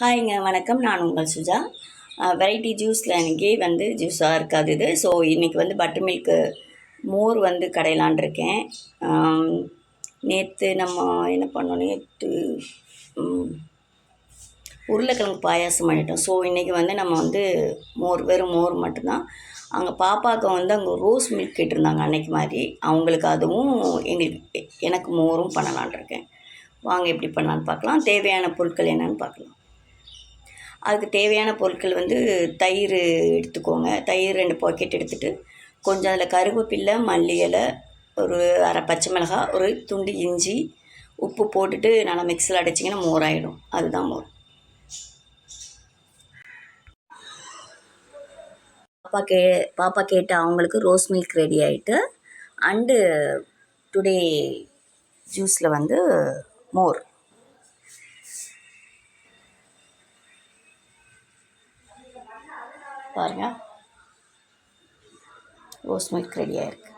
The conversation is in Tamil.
ஹாய்ங்க வணக்கம். நான் உங்கள் சுஜா. வெரைட்டி ஜூஸில் இன்றைக்கி வந்து ஜூஸாக இருக்காது இது. ஸோ இன்றைக்கி வந்து பட்டர் மில்க்கு மோர் வந்து கடையலான் இருக்கேன். நேற்று நம்ம என்ன பண்ணோம்? நேற்று உருளைக்கிழங்கு பாயாசம் பண்ணிட்டோம். ஸோ இன்றைக்கி வந்து நம்ம வந்து மோர் வெறும் மோர் மட்டும்தான். அங்கே பாப்பாவுக்கு வந்து அங்கே ரோஸ் மில்க் கேட்டிருந்தாங்க அன்னைக்கு மாதிரி. அவங்களுக்கு அதுவும் எங்களுக்கு எனக்கு மோரும் பண்ணலான் இருக்கேன். வாங்க எப்படி பண்ணலான்னு பார்க்கலாம். தேவையான பொருட்கள் என்னென்னு பார்க்கலாம். அதுக்கு தேவையான பொருட்கள் வந்து தயிர் எடுத்துக்கோங்க. தயிர் ரெண்டு பாக்கெட் எடுத்துகிட்டு கொஞ்சம் அதில் கருவேப்பில்லை மல்லி இலை ஒரு அரை பச்சை மிளகாய் ஒரு துண்டு இஞ்சி உப்பு போட்டுட்டு நல்லா மிக்ஸில் அடைச்சிங்கன்னா மோர் ஆகிடும் அதுதான் மோர். பாப்பா கே பாப்பா கேட்ட அவங்களுக்கு ரோஸ் மில்க் ரெடி ஆகிட்டு அண்டு டுடே ஜூஸில் வந்து மோர். பாருங்கள் ரோஸ் மில்க் ரெடி ஆயிருக்கு.